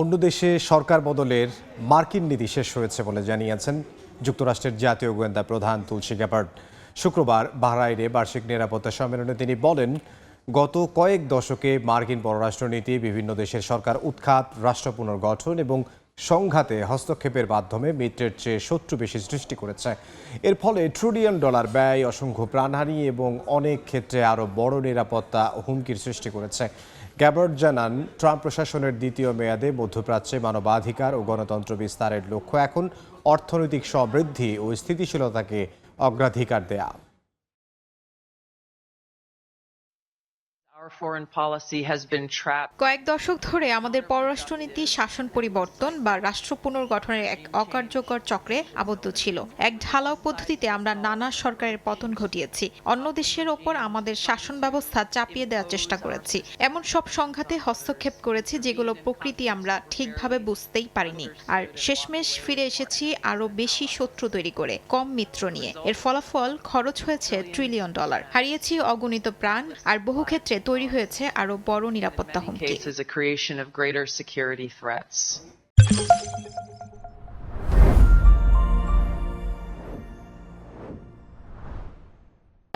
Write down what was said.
অন্য দেশে সরকার বদলের মার্কিন নীতি শেষ হয়েছে বলে জানিয়েছেন যুক্তরাষ্ট্রের জাতীয় গোয়েন্দা প্রধান তুলসী গ্যাপার্ড শুক্রবার বাহরাইনে বার্ষিক নিরাপত্তা সম্মেলনে তিনি বলেন, গত কয়েক দশকে মার্কিন পররাষ্ট্রনীতি বিভিন্ন দেশের সরকার উৎখাত, রাষ্ট্র পুনর্গঠন এবং সংঘাতে হস্তক্ষেপের মাধ্যমে মিত্রের চেয়ে শত্রু বেশি সৃষ্টি করেছে। এর ফলে ট্রিলিয়ন ডলার ব্যয়, অসংখ্য প্রাণহানি এবং অনেক ক্ষেত্রে আরও বড় নিরাপত্তা হুমকির সৃষ্টি করেছে। গ্যাবার্ড জানান, ট্রাম্প প্রশাসনের দ্বিতীয় মেয়াদে মধ্যপ্রাচ্যে মানবাধিকার ও গণতন্ত্র বিস্তারের লক্ষ্য এখন অর্থনৈতিক সমৃদ্ধি ও স্থিতিশীলতাকে অগ্রাধিকার দেয়া। কয়েক দশক ধরে আমাদের পররাষ্ট্রনীতি, শাসন পরিবর্তন বা রাষ্ট্র পুনর্গঠনের এক অকার্যকর চক্রে আবদ্ধ ছিল। এক ঢালাও পদ্ধতিতে আমরা নানা সরকারের পতন ঘটিয়েছি। অন্য দেশের ওপর আমাদের শাসন ব্যবস্থা চাপিয়ে দেওয়ার চেষ্টা করেছি। এমন সব সংঘাতে হস্তক্ষেপ করেছি যেগুলো প্রকৃতি আমরা ঠিকভাবে বুঝতেই পারিনি। আর শেষমেশ ফিরে এসেছি আরও বেশি শত্রু তৈরি করে, কম মিত্র নিয়ে। এর ফলাফল খরচ হয়েছে ট্রিলিয়ন ডলার হারিয়েছি অগণিত প্রাণ আর বহু ক্ষেত্রে তৈরি হয়েছে আরও বড় নিরাপত্তা হুমকি।